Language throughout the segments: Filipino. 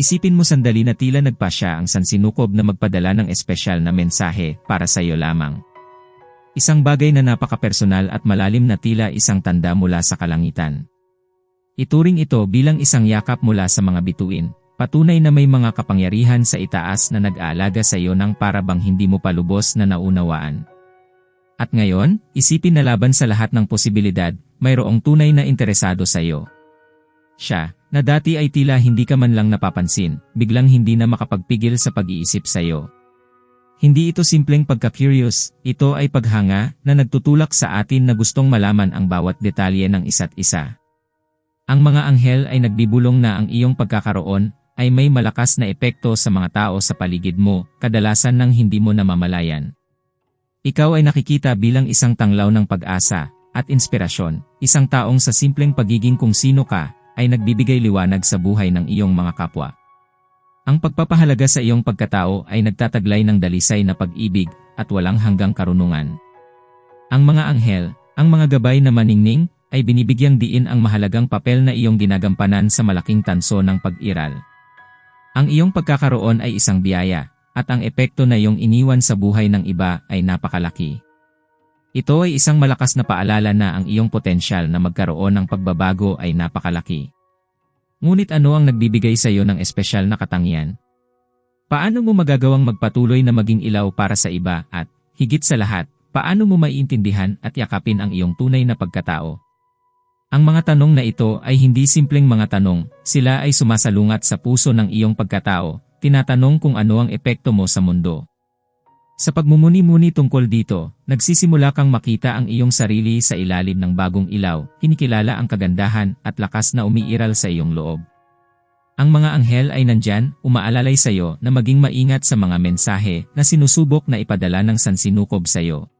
Isipin mo sandali na tila nagpa siya ang sansinukob na magpadala ng espesyal na mensahe para sa iyo lamang. Isang bagay na napaka-personal at malalim na tila isang tanda mula sa kalangitan. Ituring ito bilang isang yakap mula sa mga bituin, patunay na may mga kapangyarihan sa itaas na nag-aalaga sa iyo ng para bang hindi mo pa lubos na naunawaan. At ngayon, isipin na laban sa lahat ng posibilidad, mayroong tunay na interesado sa iyo. Siya, na dati ay tila hindi ka man lang napapansin, biglang hindi na makapagpigil sa pag-iisip sa iyo. Hindi ito simpleng pagka-curious, ito ay paghanga na nagtutulak sa atin na gustong malaman ang bawat detalye ng isa't isa. Ang mga anghel ay nagbibulong na ang iyong pagkakaroon ay may malakas na epekto sa mga tao sa paligid mo, kadalasan nang hindi mo namamalayan. Ikaw ay nakikita bilang isang tanglaw ng pag-asa at inspirasyon, isang taong sa simpleng pagiging kung sino ka ay nagbibigay liwanag sa buhay ng iyong mga kapwa. Ang pagpapahalaga sa iyong pagkatao ay nagtataglay ng dalisay na pag-ibig at walang hanggang karunungan. Ang mga anghel, ang mga gabay na maningning, ay binibigyang diin ang mahalagang papel na iyong ginagampanan sa malaking tanso ng pag-iral. Ang iyong pagkakaroon ay isang biyaya, at ang epekto na iyong iniwan sa buhay ng iba ay napakalaki. Ito ay isang malakas na paalala na ang iyong potensyal na magkaroon ng pagbabago ay napakalaki. Ngunit ano ang nagbibigay sa iyo ng espesyal na katangian? Paano mo magagawang magpatuloy na maging ilaw para sa iba at, higit sa lahat, paano mo maiintindihan at yakapin ang iyong tunay na pagkatao? Ang mga tanong na ito ay hindi simpleng mga tanong, sila ay sumasalungat sa puso ng iyong pagkatao, tinatanong kung ano ang epekto mo sa mundo. Sa pagmumuni-muni tungkol dito, nagsisimula kang makita ang iyong sarili sa ilalim ng bagong ilaw, kinikilala ang kagandahan at lakas na umiiral sa iyong loob. Ang mga anghel ay nandyan, umaalalay sa iyo na maging maingat sa mga mensahe na sinusubok na ipadala ng sansinukob sa iyo.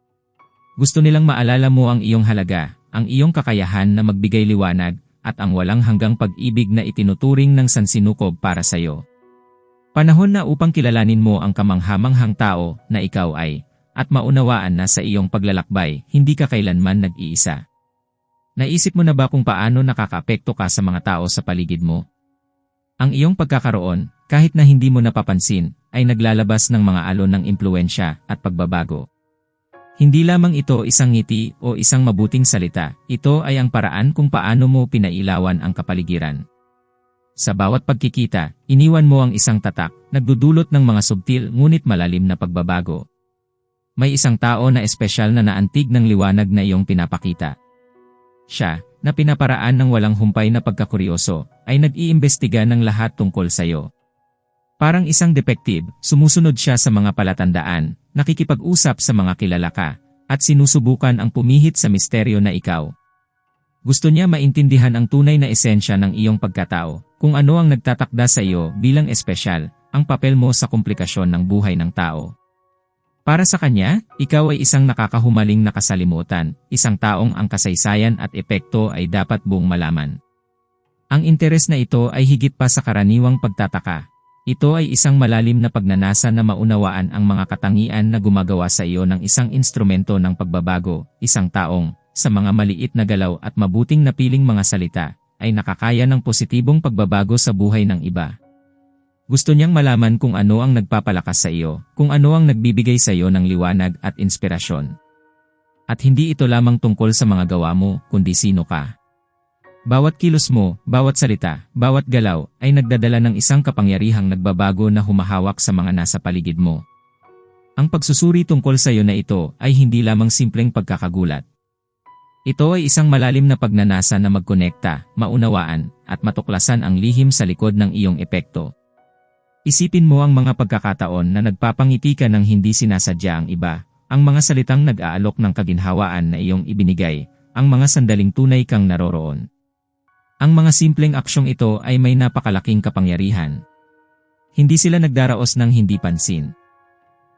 Gusto nilang maalala mo ang iyong halaga, ang iyong kakayahan na magbigay liwanag, at ang walang hanggang pag-ibig na itinuturing ng sansinukob para sa iyo. Panahon na upang kilalanin mo ang kamanghamanghang tao na ikaw ay, at maunawaan na sa iyong paglalakbay, hindi ka kailanman nag-iisa. Naisip mo na ba kung paano nakakaapekto ka sa mga tao sa paligid mo? Ang iyong pagkakaroon, kahit na hindi mo napapansin, ay naglalabas ng mga alon ng impluensya at pagbabago. Hindi lamang ito isang ngiti o isang mabuting salita, ito ay ang paraan kung paano mo pinailawan ang kapaligiran. Sa bawat pagkikita, iniwan mo ang isang tatak, nagdudulot ng mga subtil ngunit malalim na pagbabago. May isang tao na espesyal na naantig ng liwanag na iyong pinapakita. Siya, na pinaparaan ng walang humpay na pagkakuryoso, ay nag-iimbestiga ng lahat tungkol sa iyo. Parang isang detektive, sumusunod siya sa mga palatandaan, nakikipag-usap sa mga kilala ka, at sinusubukan ang pumihit sa misteryo na ikaw. Gusto niya maintindihan ang tunay na esensya ng iyong pagkatao, kung ano ang nagtatakda sa iyo bilang espesyal, ang papel mo sa komplikasyon ng buhay ng tao. Para sa kanya, ikaw ay isang nakakahumaling nakasalimutan, isang taong ang kasaysayan at epekto ay dapat buong malaman. Ang interes na ito ay higit pa sa karaniwang pagtataka. Ito ay isang malalim na pagnanasa na maunawaan ang mga katangian na gumagawa sa iyo ng isang instrumento ng pagbabago, isang taong, sa mga maliit na galaw at mabuting napiling mga salita, ay nakakaya ng positibong pagbabago sa buhay ng iba. Gusto niyang malaman kung ano ang nagpapalakas sa iyo, kung ano ang nagbibigay sa iyo ng liwanag at inspirasyon. At hindi ito lamang tungkol sa mga gawa mo, kundi sino ka. Bawat kilos mo, bawat salita, bawat galaw, ay nagdadala ng isang kapangyarihang nagbabago na humahawak sa mga nasa paligid mo. Ang pagsusuri tungkol sa iyo na ito ay hindi lamang simpleng pagkakagulat, ito ay isang malalim na pagnanasa na magkonekta, maunawaan, at matuklasan ang lihim sa likod ng iyong epekto. Isipin mo ang mga pagkakataon na nagpapangiti ka ng hindi sinasadya ang iba, ang mga salitang nag-aalok ng kaginhawaan na iyong ibinigay, ang mga sandaling tunay kang naroroon. Ang mga simpleng aksyong ito ay may napakalaking kapangyarihan. Hindi sila nagdaraos ng hindi pansin.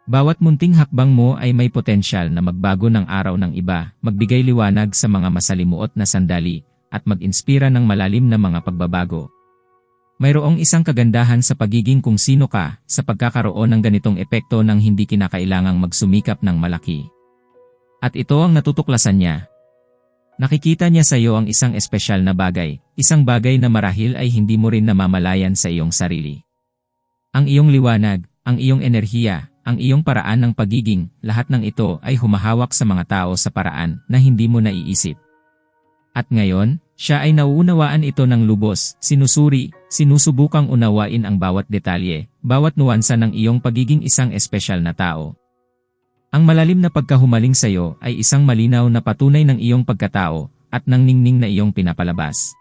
Bawat munting hakbang mo ay may potensyal na magbago ng araw ng iba, magbigay liwanag sa mga masalimuot na sandali, at mag-inspira ng malalim na mga pagbabago. Mayroong isang kagandahan sa pagiging kung sino ka sa pagkakaroon ng ganitong epekto nang hindi kinakailangang magsumikap ng malaki. At ito ang natutuklasan niya. Nakikita niya sa iyo ang isang espesyal na bagay, isang bagay na marahil ay hindi mo rin namamalayan sa iyong sarili. Ang iyong liwanag, ang iyong enerhiya, ang iyong paraan ng pagiging, lahat ng ito ay humahawak sa mga tao sa paraan na hindi mo naiisip. At ngayon, siya ay nauunawaan ito ng lubos, sinusuri, sinusubukang unawain ang bawat detalye, bawat nuansa ng iyong pagiging isang espesyal na tao. Ang malalim na pagkahumaling sa iyo ay isang malinaw na patunay ng iyong pagkatao at ng ningning na iyong pinapalabas.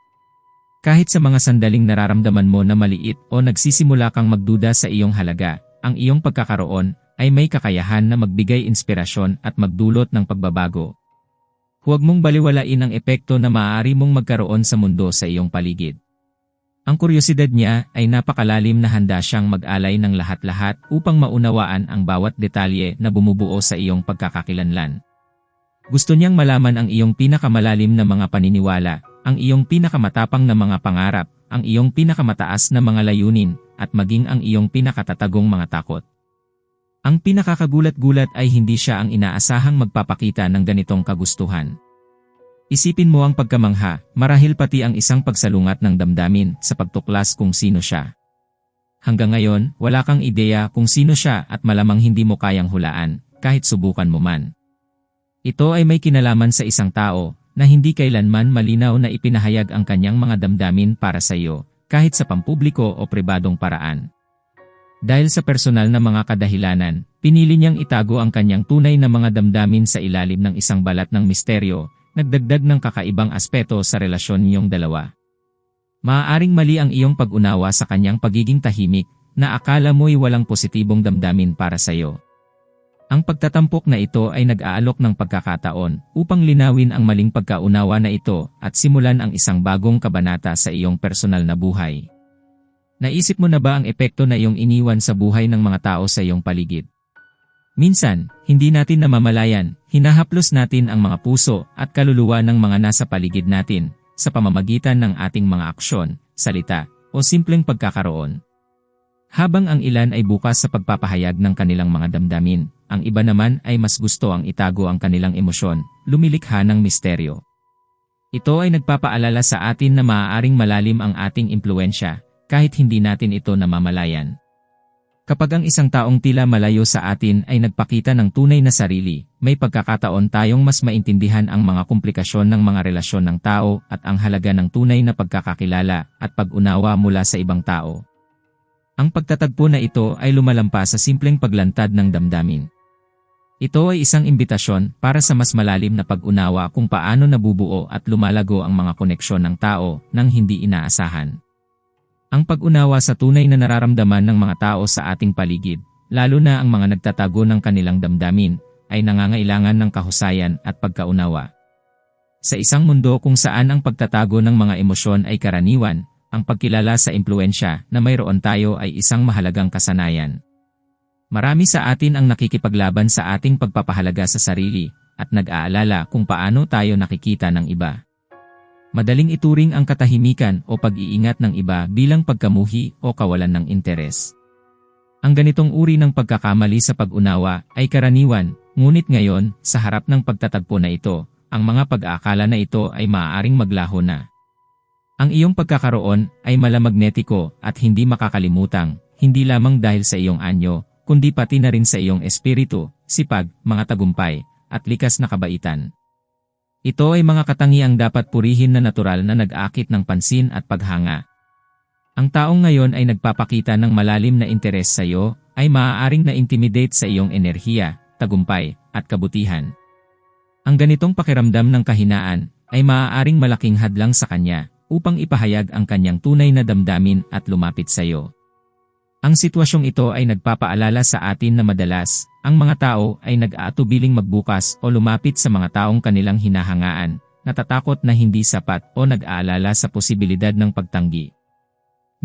Kahit sa mga sandaling nararamdaman mo na maliit o nagsisimula kang magduda sa iyong halaga, ang iyong pagkakaroon ay may kakayahan na magbigay inspirasyon at magdulot ng pagbabago. Huwag mong baliwalain ang epekto na maaari mong magkaroon sa mundo sa iyong paligid. Ang kuryosidad niya ay napakalalim na handa siyang mag-alay ng lahat-lahat upang maunawaan ang bawat detalye na bumubuo sa iyong pagkakakilanlan. Gusto niyang malaman ang iyong pinakamalalim na mga paniniwala, ang iyong pinakamatapang na mga pangarap, ang iyong pinakamataas na mga layunin, at maging ang iyong pinakatatagong mga takot. Ang pinakakagulat-gulat ay hindi siya ang inaasahang magpapakita ng ganitong kagustuhan. Isipin mo ang pagkamangha, marahil pati ang isang pagsalungat ng damdamin sa pagtuklas kung sino siya. Hanggang ngayon, wala kang ideya kung sino siya at malamang hindi mo kayang hulaan, kahit subukan mo man. Ito ay may kinalaman sa isang tao na hindi kailanman malinaw na ipinahayag ang kanyang mga damdamin para sa iyo, kahit sa pampubliko o pribadong paraan. Dahil sa personal na mga kadahilanan, pinili niyang itago ang kanyang tunay na mga damdamin sa ilalim ng isang balat ng misteryo, nagdagdag ng kakaibang aspeto sa relasyon niyong dalawa. Maaaring mali ang iyong pag-unawa sa kanyang pagiging tahimik, na akala mo'y walang positibong damdamin para sa iyo. Ang pagtatampok na ito ay nag-aalok ng pagkakataon upang linawin ang maling pagkaunawa na ito at simulan ang isang bagong kabanata sa iyong personal na buhay. Naisip mo na ba ang epekto na iyong iniwan sa buhay ng mga tao sa iyong paligid? Minsan, hindi natin namamalayan, hinahaplos natin ang mga puso at kaluluwa ng mga nasa paligid natin sa pamamagitan ng ating mga aksyon, salita, o simpleng pagkakaroon. Habang ang ilan ay bukas sa pagpapahayag ng kanilang mga damdamin, ang iba naman ay mas gusto ang itago ang kanilang emosyon, lumilikha ng misteryo. Ito ay nagpapaalala sa atin na maaaring malalim ang ating impluensya, kahit hindi natin ito namamalayan. Kapag ang isang taong tila malayo sa atin ay nagpakita ng tunay na sarili, may pagkakataon tayong mas maintindihan ang mga komplikasyon ng mga relasyon ng tao at ang halaga ng tunay na pagkakakilala at pag-unawa mula sa ibang tao. Ang pagtatagpo na ito ay lumalampas sa simpleng paglantad ng damdamin. Ito ay isang imbitasyon para sa mas malalim na pag-unawa kung paano nabubuo at lumalago ang mga koneksyon ng tao nang hindi inaasahan. Ang pag-unawa sa tunay na nararamdaman ng mga tao sa ating paligid, lalo na ang mga nagtatago ng kanilang damdamin, ay nangangailangan ng kahusayan at pagkaunawa. Sa isang mundo kung saan ang pagtatago ng mga emosyon ay karaniwan, ang pagkilala sa impluensya na mayroon tayo ay isang mahalagang kasanayan. Marami sa atin ang nakikipaglaban sa ating pagpapahalaga sa sarili at nag-aalala kung paano tayo nakikita ng iba. Madaling ituring ang katahimikan o pag-iingat ng iba bilang pagkamuhi o kawalan ng interes. Ang ganitong uri ng pagkakamali sa pag-unawa ay karaniwan, ngunit ngayon, sa harap ng pagtatagpo na ito, ang mga pag-aakala na ito ay maaaring maglaho na. Ang iyong pagkakaroon ay malamagnetiko at hindi makakalimutang, hindi lamang dahil sa iyong anyo, kundi pati na rin sa iyong espiritu, sipag, mga tagumpay, at likas na kabaitan. Ito ay mga katangiang dapat purihin na natural na nag-akit ng pansin at paghanga. Ang taong ngayon ay nagpapakita ng malalim na interes sa iyo, ay maaaring na-intimidate sa iyong enerhiya, tagumpay, at kabutihan. Ang ganitong pakiramdam ng kahinaan ay maaaring malaking hadlang sa kanya upang ipahayag ang kanyang tunay na damdamin at lumapit sa iyo. Ang sitwasyong ito ay nagpapaalala sa atin na madalas, ang mga tao ay nag-aatubiling magbukas o lumapit sa mga taong kanilang hinahangaan, natatakot na hindi sapat o nag-aalala sa posibilidad ng pagtanggi.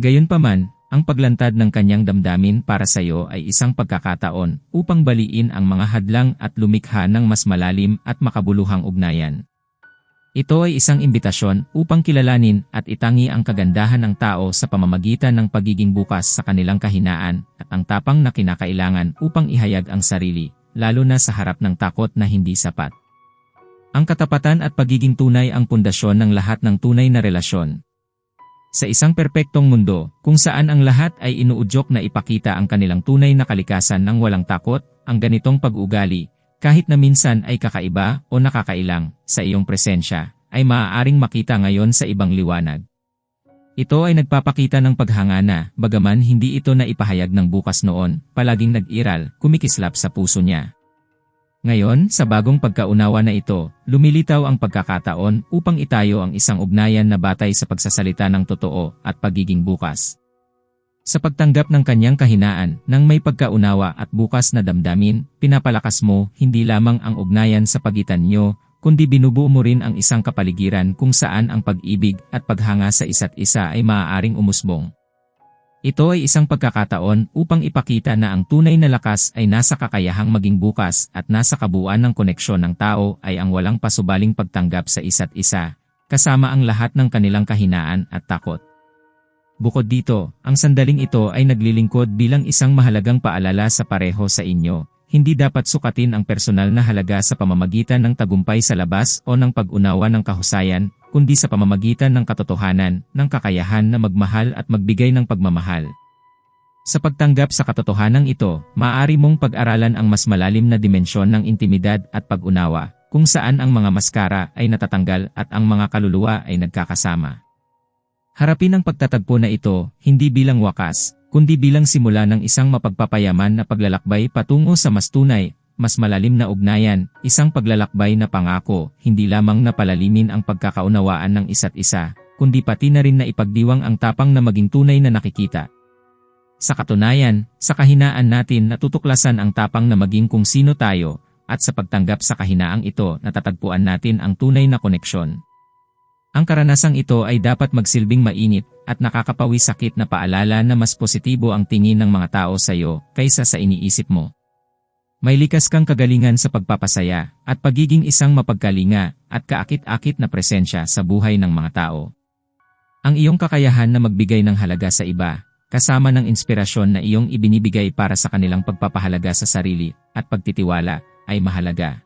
Gayunpaman, ang paglantad ng kanyang damdamin para sa iyo ay isang pagkakataon upang baliin ang mga hadlang at lumikha ng mas malalim at makabuluhang ugnayan. Ito ay isang imbitasyon upang kilalanin at itangi ang kagandahan ng tao sa pamamagitan ng pagiging bukas sa kanilang kahinaan at ang tapang na kinakailangan upang ihayag ang sarili, lalo na sa harap ng takot na hindi sapat. Ang katapatan at pagiging tunay ang pundasyon ng lahat ng tunay na relasyon. Sa isang perpektong mundo, kung saan ang lahat ay inuudyok na ipakita ang kanilang tunay na kalikasan ng walang takot, ang ganitong pag-ugali, kahit na minsan ay kakaiba o nakakailang sa iyong presensya, ay maaaring makita ngayon sa ibang liwanag. Ito ay nagpapakita ng paghangana, bagaman hindi ito na ipahayag ng bukas noon, palaging nag-iral, kumikislap sa puso niya. Ngayon, sa bagong pagkaunawa na ito, lumilitaw ang pagkakataon upang itayo ang isang ugnayan na batay sa pagsasalita ng totoo at pagiging bukas. Sa pagtanggap ng kanyang kahinaan, nang may pagkaunawa at bukas na damdamin, pinapalakas mo hindi lamang ang ugnayan sa pagitan nyo, kundi binubuo mo rin ang isang kapaligiran kung saan ang pag-ibig at paghanga sa isa't isa ay maaaring umusbong. Ito ay isang pagkakataon upang ipakita na ang tunay na lakas ay nasa kakayahang maging bukas at nasa kabuuan ng koneksyon ng tao ay ang walang pasubaling pagtanggap sa isa't isa, kasama ang lahat ng kanilang kahinaan at takot. Bukod dito, ang sandaling ito ay naglilingkod bilang isang mahalagang paalala sa pareho sa inyo, hindi dapat sukatin ang personal na halaga sa pamamagitan ng tagumpay sa labas o ng pag-unawa ng kahusayan, kundi sa pamamagitan ng katotohanan, ng kakayahan na magmahal at magbigay ng pagmamahal. Sa pagtanggap sa katotohanan ito, maaari mong pag-aralan ang mas malalim na dimensyon ng intimidad at pag-unawa, kung saan ang mga maskara ay natatanggal at ang mga kaluluwa ay nagkakasama. Harapin ang pagtatagpo na ito, hindi bilang wakas, kundi bilang simula ng isang mapagpapayaman na paglalakbay patungo sa mas tunay, mas malalim na ugnayan, isang paglalakbay na pangako, hindi lamang na palalimin ang pagkakaunawaan ng isa't isa, kundi pati na rin na ipagdiwang ang tapang na maging tunay na nakikita. Sa katunayan, sa kahinaan natin natutuklasan ang tapang na maging kung sino tayo, at sa pagtanggap sa kahinaang ito natatagpuan natin ang tunay na koneksyon. Ang karanasang ito ay dapat magsilbing mainit at nakakapawi sakit na paalala na mas positibo ang tingin ng mga tao sa iyo kaysa sa iniisip mo. May likas kang kagalingan sa pagpapasaya at pagiging isang mapagkalinga at kaakit-akit na presensya sa buhay ng mga tao. Ang iyong kakayahan na magbigay ng halaga sa iba, kasama ng inspirasyon na iyong ibinibigay para sa kanilang pagpapahalaga sa sarili at pagtitiwala, ay mahalaga.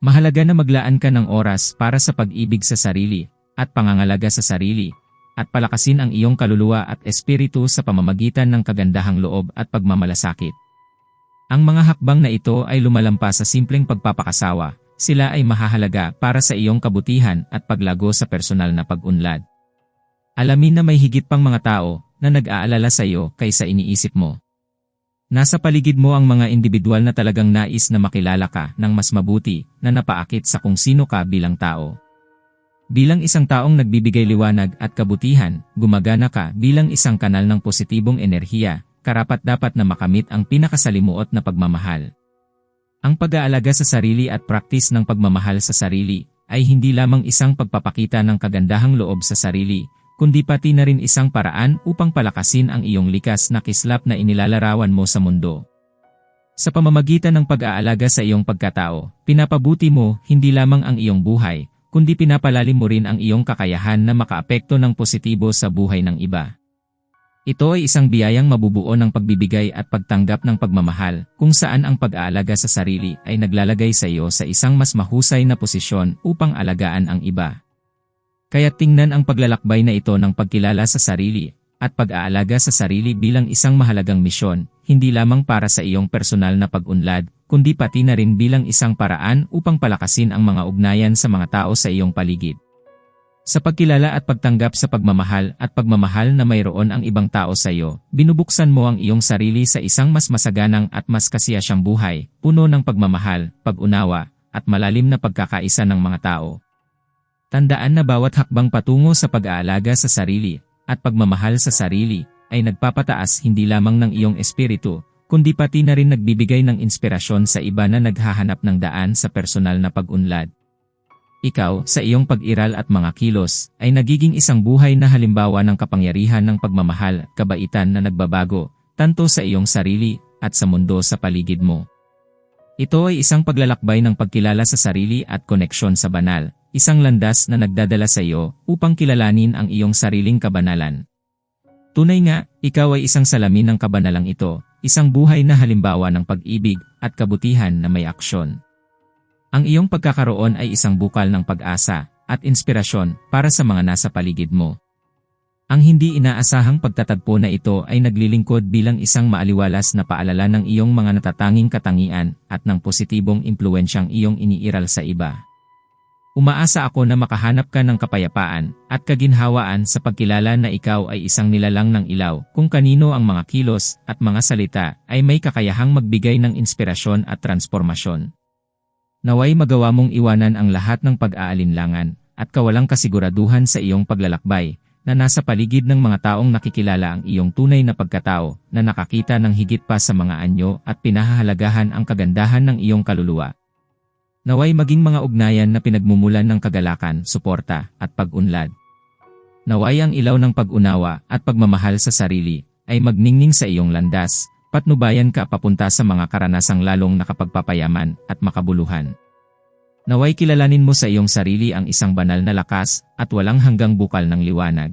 Mahalaga na maglaan ka ng oras para sa pag-ibig sa sarili at pangangalaga sa sarili, at palakasin ang iyong kaluluwa at espiritu sa pamamagitan ng kagandahang loob at pagmamalasakit. Ang mga hakbang na ito ay lumalampas sa simpleng pagpapakasawa, sila ay mahahalaga para sa iyong kabutihan at paglago sa personal na pag-unlad. Alamin na may higit pang mga tao na nag-aalala sa iyo kaysa iniisip mo. Nasa paligid mo ang mga individual na talagang nais na makilala ka ng mas mabuti na napaakit sa kung sino ka bilang tao. Bilang isang taong nagbibigay liwanag at kabutihan, gumagana ka bilang isang kanal ng positibong enerhiya karapat-dapat na makamit ang pinakasalimuot na pagmamahal. Ang pag-aalaga sa sarili at praktis ng pagmamahal sa sarili ay hindi lamang isang pagpapakita ng kagandahang loob sa sarili, kundi pati na rin isang paraan upang palakasin ang iyong likas na kislap na inilalarawan mo sa mundo. Sa pamamagitan ng pag-aalaga sa iyong pagkatao, pinapabuti mo hindi lamang ang iyong buhay, kundi pinapalalim mo rin ang iyong kakayahan na makaapekto ng positibo sa buhay ng iba. Ito ay isang biyayang mabubuo ng pagbibigay at pagtanggap ng pagmamahal, kung saan ang pag-aalaga sa sarili ay naglalagay sa iyo sa isang mas mahusay na posisyon upang alagaan ang iba. Kaya tingnan ang paglalakbay na ito ng pagkilala sa sarili at pag-aalaga sa sarili bilang isang mahalagang misyon, hindi lamang para sa iyong personal na pag-unlad, kundi pati na rin bilang isang paraan upang palakasin ang mga ugnayan sa mga tao sa iyong paligid. Sa pagkilala at pagtanggap sa pagmamahal at pagmamahal na mayroon ang ibang tao sa iyo, binubuksan mo ang iyong sarili sa isang mas masaganang at mas kasiyasyang buhay, puno ng pagmamahal, pag-unawa, at malalim na pagkakaisa ng mga tao. Tandaan na bawat hakbang patungo sa pag-aalaga sa sarili at pagmamahal sa sarili ay nagpapataas hindi lamang ng iyong espiritu, kundi pati na rin nagbibigay ng inspirasyon sa iba na naghahanap ng daan sa personal na pag-unlad. Ikaw, sa iyong pag-iral at mga kilos, ay nagiging isang buhay na halimbawa ng kapangyarihan ng pagmamahal, kabaitan na nagbabago, tanto sa iyong sarili at sa mundo sa paligid mo. Ito ay isang paglalakbay ng pagkilala sa sarili at koneksyon sa banal, isang landas na nagdadala sa iyo upang kilalanin ang iyong sariling kabanalan. Tunay nga, ikaw ay isang salamin ng kabanalang ito, isang buhay na halimbawa ng pag-ibig at kabutihan na may aksyon. Ang iyong pagkakaroon ay isang bukal ng pag-asa at inspirasyon para sa mga nasa paligid mo. Ang hindi inaasahang pagtatagpo na ito ay naglilingkod bilang isang maaliwalas na paalala ng iyong mga natatanging katangian at ng positibong impluensyang iyong iniiral sa iba. Umaasa ako na makahanap ka ng kapayapaan at kaginhawaan sa pagkilala na ikaw ay isang nilalang ng ilaw kung kanino ang mga kilos at mga salita ay may kakayahang magbigay ng inspirasyon at transformasyon. Naway magawa mong iwanan ang lahat ng pag-aalinlangan at kawalang kasiguraduhan sa iyong paglalakbay na nasa paligid ng mga taong nakikilala ang iyong tunay na pagkatao na nakakita ng higit pa sa mga anyo at pinahahalagahan ang kagandahan ng iyong kaluluwa. Naway maging mga ugnayan na pinagmumulan ng kagalakan, suporta, at pag-unlad. Naway ang ilaw ng pag-unawa at pagmamahal sa sarili ay magningning sa iyong landas, patnubayan ka papunta sa mga karanasang lalong nakapagpapayaman at makabuluhan. Naway kilalanin mo sa iyong sarili ang isang banal na lakas at walang hanggang bukal ng liwanag.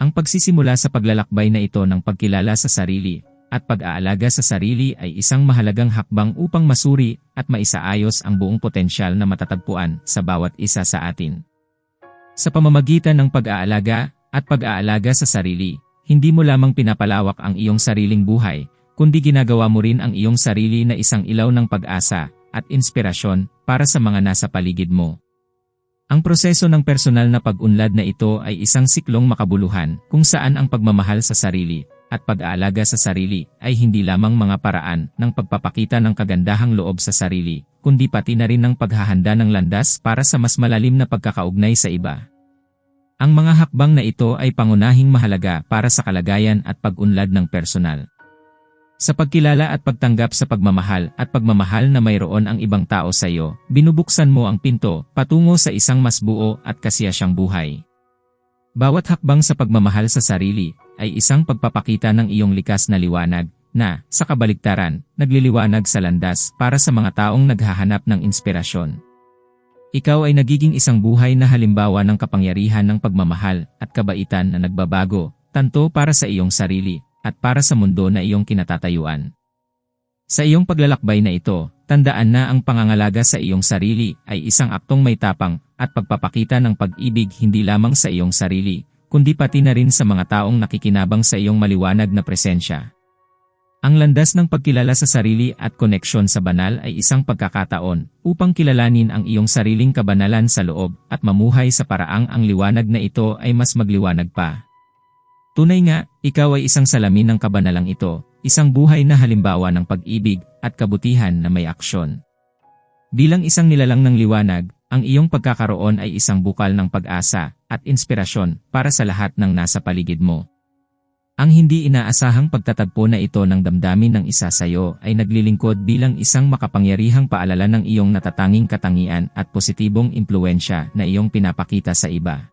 Ang pagsisimula sa paglalakbay na ito ng pagkilala sa sarili at pag-aalaga sa sarili ay isang mahalagang hakbang upang masuri at maisaayos ang buong potensyal na matatagpuan sa bawat isa sa atin. Sa pamamagitan ng pag-aalaga at pag-aalaga sa sarili, hindi mo lamang pinapalawak ang iyong sariling buhay, kundi ginagawa mo rin ang iyong sarili na isang ilaw ng pag-asa at inspirasyon para sa mga nasa paligid mo. Ang proseso ng personal na pag-unlad na ito ay isang siklong makabuluhan kung saan ang pagmamahal sa sarili at pag-aalaga sa sarili ay hindi lamang mga paraan ng pagpapakita ng kagandahang loob sa sarili, kundi pati na rin ng paghahanda ng landas para sa mas malalim na pagkakaugnay sa iba. Ang mga hakbang na ito ay pangunahing mahalaga para sa kalagayan at pag-unlad ng personal. Sa pagkilala at pagtanggap sa pagmamahal at pagmamahal na mayroon ang ibang tao sa iyo, binubuksan mo ang pinto patungo sa isang mas buo at kasiyasyang buhay. Bawat hakbang sa pagmamahal sa sarili ay isang pagpapakita ng iyong likas na liwanag na, sa kabaligtaran, nagliliwanag sa landas para sa mga taong naghahanap ng inspirasyon. Ikaw ay nagiging isang buhay na halimbawa ng kapangyarihan ng pagmamahal at kabaitan na nagbabago, tanto para sa iyong sarili at para sa mundo na iyong kinatatayuan. Sa iyong paglalakbay na ito, tandaan na ang pangangalaga sa iyong sarili ay isang aktong may tapang at pagpapakita ng pag-ibig hindi lamang sa iyong sarili, kundi pati na rin sa mga taong nakikinabang sa iyong maliwanag na presensya. Ang landas ng pagkilala sa sarili at koneksyon sa banal ay isang pagkakataon upang kilalanin ang iyong sariling kabanalan sa loob at mamuhay sa paraang ang liwanag na ito ay mas magliwanag pa. Tunay nga, ikaw ay isang salamin ng kabanalang ito, isang buhay na halimbawa ng pag-ibig at kabutihan na may aksyon. Bilang isang nilalang ng liwanag, ang iyong pagkakaroon ay isang bukal ng pag-asa at inspirasyon para sa lahat ng nasa paligid mo. Ang hindi inaasahang pagtatagpo na ito ng damdamin ng isa sa ay naglilingkod bilang isang makapangyarihang paalala ng iyong natatanging katangian at positibong impluensya na iyong pinapakita sa iba.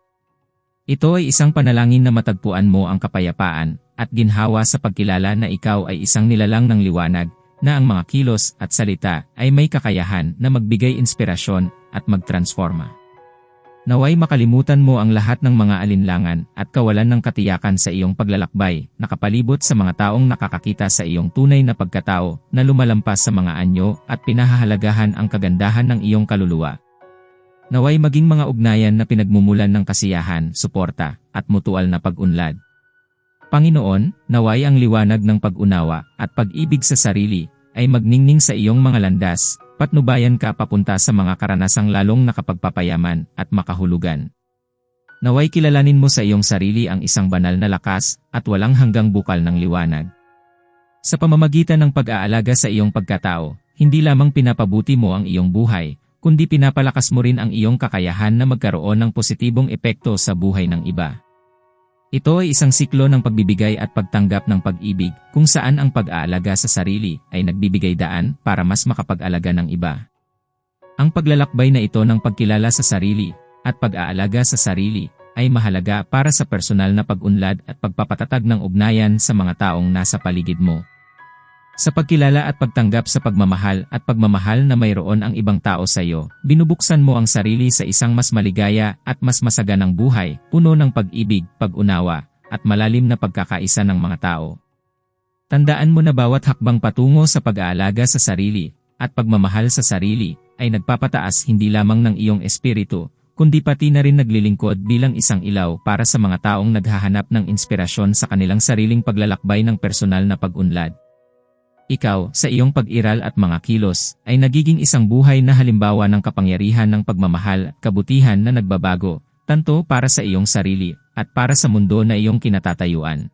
Ito ay isang panalangin na matagpuan mo ang kapayapaan at ginhawa sa pagkilala na ikaw ay isang nilalang ng liwanag na ang mga kilos at salita ay may kakayahan na magbigay inspirasyon at magtransforma. Naway makalimutan mo ang lahat ng mga alinlangan at kawalan ng katiyakan sa iyong paglalakbay, nakapalibot sa mga taong nakakakita sa iyong tunay na pagkatao na lumalampas sa mga anyo at pinahahalagahan ang kagandahan ng iyong kaluluwa. Naway maging mga ugnayan na pinagmumulan ng kasiyahan, suporta, at mutual na pag-unlad. Panginoon, naway ang liwanag ng pag-unawa at pag-ibig sa sarili ay magningning sa iyong mga landas, patnubayan ka papunta sa mga karanasang lalong nakapagpapayaman at makahulugan. Naway kilalanin mo sa iyong sarili ang isang banal na lakas at walang hanggang bukal ng liwanag. Sa pamamagitan ng pag-aalaga sa iyong pagkatao, hindi lamang pinapabuti mo ang iyong buhay, kundi pinapalakas mo rin ang iyong kakayahan na magkaroon ng positibong epekto sa buhay ng iba. Ito ay isang siklo ng pagbibigay at pagtanggap ng pag-ibig kung saan ang pag-aalaga sa sarili ay nagbibigay daan para mas makapag-alaga ng iba. Ang paglalakbay na ito ng pagkilala sa sarili at pag-aalaga sa sarili ay mahalaga para sa personal na pag-unlad at pagpapatatag ng ugnayan sa mga taong nasa paligid mo. Sa pagkilala at pagtanggap sa pagmamahal at pagmamahal na mayroon ang ibang tao sa iyo, binubuksan mo ang sarili sa isang mas maligaya at mas masaganang buhay, puno ng pag-ibig, pag-unawa, at malalim na pagkakaisa ng mga tao. Tandaan mo na bawat hakbang patungo sa pag-aalaga sa sarili at pagmamahal sa sarili ay nagpapataas hindi lamang ng iyong espiritu, kundi pati na rin naglilingkod bilang isang ilaw para sa mga taong naghahanap ng inspirasyon sa kanilang sariling paglalakbay ng personal na pag-unlad. Ikaw, sa iyong pag-iral at mga kilos, ay nagiging isang buhay na halimbawa ng kapangyarihan ng pagmamahal at kabutihan na nagbabago, tanto para sa iyong sarili, at para sa mundo na iyong kinatatayuan.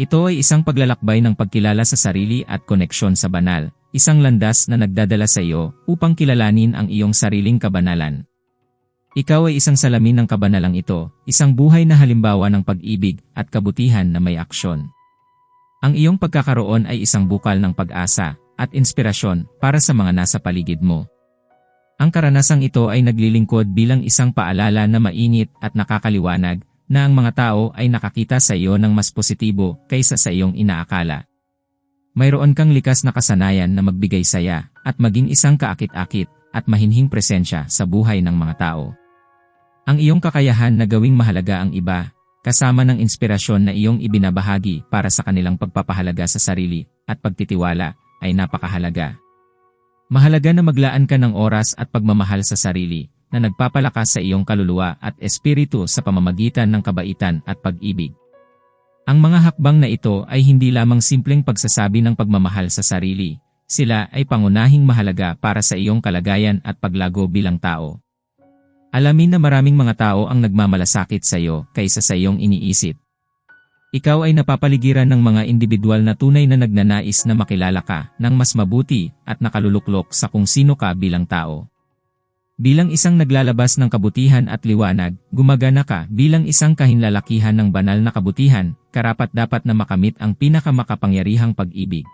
Ito ay isang paglalakbay ng pagkilala sa sarili at koneksyon sa banal, isang landas na nagdadala sa iyo upang kilalanin ang iyong sariling kabanalan. Ikaw ay isang salamin ng kabanalang ito, isang buhay na halimbawa ng pag-ibig at kabutihan na may aksyon. Ang iyong pagkakaroon ay isang bukal ng pag-asa at inspirasyon para sa mga nasa paligid mo. Ang karanasang ito ay naglilingkod bilang isang paalala na mainit at nakakaliwanag na ang mga tao ay nakakita sa iyo ng mas positibo kaysa sa iyong inaakala. Mayroon kang likas na kasanayan na magbigay saya at maging isang kaakit-akit at mahinhing presensya sa buhay ng mga tao. Ang iyong kakayahan na gawing mahalaga ang iba, kasama ng inspirasyon na iyong ibinabahagi para sa kanilang pagpapahalaga sa sarili at pagtitiwala, ay napakahalaga. Mahalaga na maglaan ka ng oras at pagmamahal sa sarili, na nagpapalakas sa iyong kaluluwa at espiritu sa pamamagitan ng kabaitan at pag-ibig. Ang mga hakbang na ito ay hindi lamang simpleng pagsasabi ng pagmamahal sa sarili, sila ay pangunahing mahalaga para sa iyong kalagayan at paglago bilang tao. Alamin na maraming mga tao ang nagmamalasakit sa iyo kaysa sa iyong iniisip. Ikaw ay napapaligiran ng mga individual na tunay na nagnanais na makilala ka ng mas mabuti at nakaluluklok sa kung sino ka bilang tao. Bilang isang naglalabas ng kabutihan at liwanag, gumagana ka bilang isang kahinlalakihan ng banal na kabutihan, karapat dapat na makamit ang pinakamakapangyarihang pag-ibig.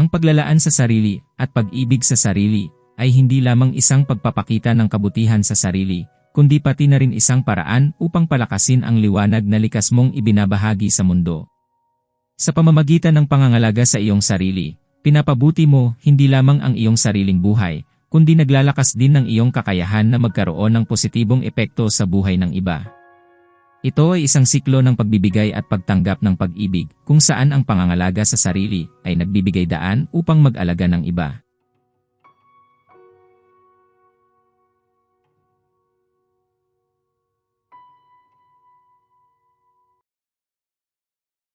Ang paglalaan sa sarili at pag-ibig sa sarili ay hindi lamang isang pagpapakita ng kabutihan sa sarili, kundi pati na rin isang paraan upang palakasin ang liwanag na likas mong ibinabahagi sa mundo. Sa pamamagitan ng pangangalaga sa iyong sarili, pinapabuti mo hindi lamang ang iyong sariling buhay, kundi naglalakas din ng iyong kakayahan na magkaroon ng positibong epekto sa buhay ng iba. Ito ay isang siklo ng pagbibigay at pagtanggap ng pag-ibig kung saan ang pangangalaga sa sarili ay nagbibigay daan upang mag-alaga ng iba.